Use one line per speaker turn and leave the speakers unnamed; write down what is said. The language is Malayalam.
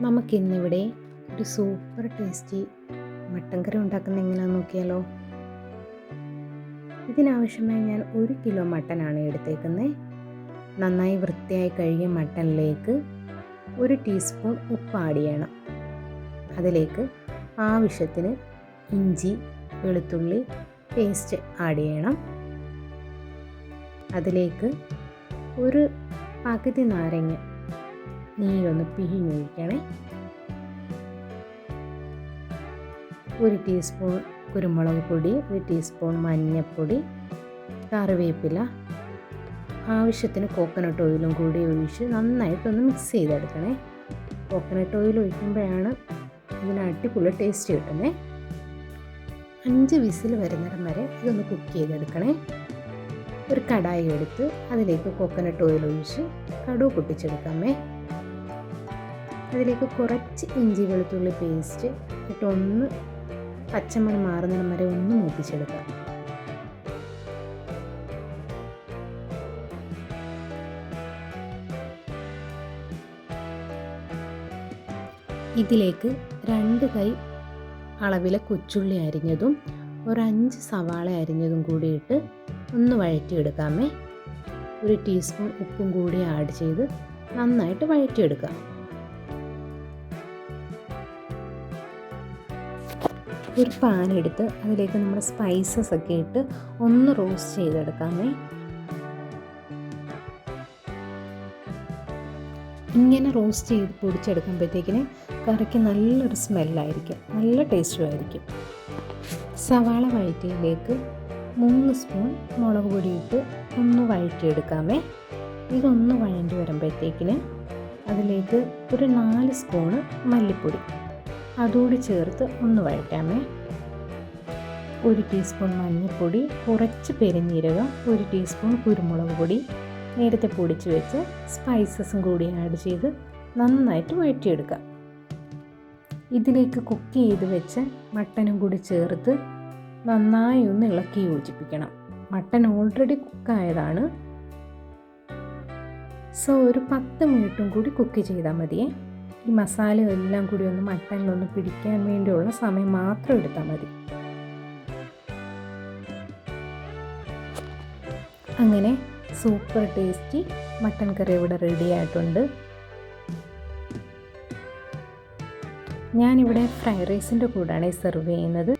നമുക്കിന്നിവിടെ ഒരു സൂപ്പർ ടേസ്റ്റി മട്ടൻ കറി ഉണ്ടാക്കുന്ന എങ്ങനെയാണെന്ന് നോക്കിയാലോ. ഇതിനാവശ്യമായി ഞാൻ ഒരു കിലോ മട്ടനാണ് എടുത്തേക്കുന്നത് നന്നായി വൃത്തിയായി കഴുകിയ മട്ടനിലേക്ക് ഒരു ടീസ്പൂൺ ഉപ്പ് ആഡ് ചെയ്യണം. അതിലേക്ക് ആവശ്യത്തിന് ഇഞ്ചി വെളുത്തുള്ളി പേസ്റ്റ് ആഡ് ചെയ്യണം. അതിലേക്ക് ഒരു പകുതി നാരങ്ങ നീരൊന്ന് പിഴിഞ്ഞൊഴിക്കണേ ഒരു ടീസ്പൂൺ കുരുമുളക് പൊടി ഒരു ടീസ്പൂൺ മഞ്ഞൾപ്പൊടി കറിവേപ്പില. ആവശ്യത്തിന് കോക്കനട്ട് ഓയിലും കൂടി ഒഴിച്ച് നന്നായിട്ടൊന്ന് മിക്സ് ചെയ്തെടുക്കണേ. കോക്കനട്ട് ഓയിൽ ഒഴിക്കുമ്പോഴാണ് ഇതിന് അടിപൊളി ടേസ്റ്റ് കിട്ടുന്നത് അഞ്ച് വിസിൽ വരുന്നിടം വരെ ഇതൊന്ന് കുക്ക് ചെയ്തെടുക്കണേ. ഒരു കടായി എടുത്ത് അതിലേക്ക് കോക്കനട്ട് ഓയിൽ ഒഴിച്ച് കടുവ് പൊട്ടിച്ചെടുക്കാമേ അതിലേക്ക് കുറച്ച് ഇഞ്ചി വെളുത്തുള്ളി പേസ്റ്റ് ഇട്ട് ഒന്ന് പച്ചമണം മാറുന്നിടം വരെ ഒന്ന് മൂപ്പിച്ചെടുക്കാം. ഇതിലേക്ക് രണ്ട് കൈ അളവിലെ കൊച്ചുള്ളി അരിഞ്ഞതും ഒരു അഞ്ച് സവാള അരിഞ്ഞതും കൂടി ഇട്ട് ഒന്ന് വഴറ്റിയെടുക്കാമേ. ഒരു ടീസ്പൂൺ ഉപ്പും കൂടി ആഡ് ചെയ്ത് നന്നായിട്ട് വഴറ്റിയെടുക്കാം. ഒരു പാൻ എടുത്ത് അതിലേക്ക് നമ്മൾ സ്പൈസസ് ഒക്കെ ഇട്ട് ഒന്ന് റോസ്റ്റ് ചെയ്തെടുക്കാമേ. ഇങ്ങനെ റോസ്റ്റ് ചെയ്ത് പൊടിച്ചെടുക്കുമ്പോഴത്തേക്കിന് കറിക്ക് നല്ലൊരു സ്മെല്ലായിരിക്കും നല്ല ടേസ്റ്റും ആയിരിക്കും സവാള വഴറ്റിയിലേക്ക് മൂന്ന് സ്പൂൺ മുളക് പൊടി ഇട്ട് ഒന്ന് വഴറ്റിയെടുക്കാമേ. ഇതൊന്ന് വഴണ്ടി വരുമ്പോഴത്തേക്കിന് അതിലേക്ക് ഒരു നാല് സ്പൂണ് മല്ലിപ്പൊടി. അതുകൂടി ചേർത്ത് ഒന്ന് വഴറ്റാമേ. ഒരു ടീസ്പൂൺ മഞ്ഞൾപ്പൊടി കുറച്ച് പെരിഞ്ജീരകം ഒരു ടീസ്പൂൺ കുരുമുളക് പൊടി. നേരത്തെ പൊടിച്ച് വെച്ച് സ്പൈസസും കൂടി ആഡ് ചെയ്ത് നന്നായിട്ട് വഴറ്റിയെടുക്കാം. ഇതിലേക്ക് കുക്ക് ചെയ്ത് വെച്ച് മട്ടനും കൂടി ചേർത്ത് നന്നായി ഒന്ന് ഇളക്കി യോജിപ്പിക്കണം. മട്ടൻ ഓൾറെഡി കുക്കായതാണ് സോ ഒരു പത്ത് മിനിറ്റും കൂടി കുക്ക് ചെയ്താൽ മതിയേ. ഈ മസാല എല്ലാം കൂടി ഒന്ന് മട്ടനിലൊന്ന് പിടിക്കാൻ വേണ്ടിയുള്ള സമയം മാത്രം എടുത്താൽ മതി. അങ്ങനെ സൂപ്പർ ടേസ്റ്റി മട്ടൻ കറി ഇവിടെ റെഡി ആയിട്ടുണ്ട്. ഞാനിവിടെ ഫ്രൈഡ് റൈസിന്റെ കൂടാണ് സെർവ് ചെയ്യുന്നത്.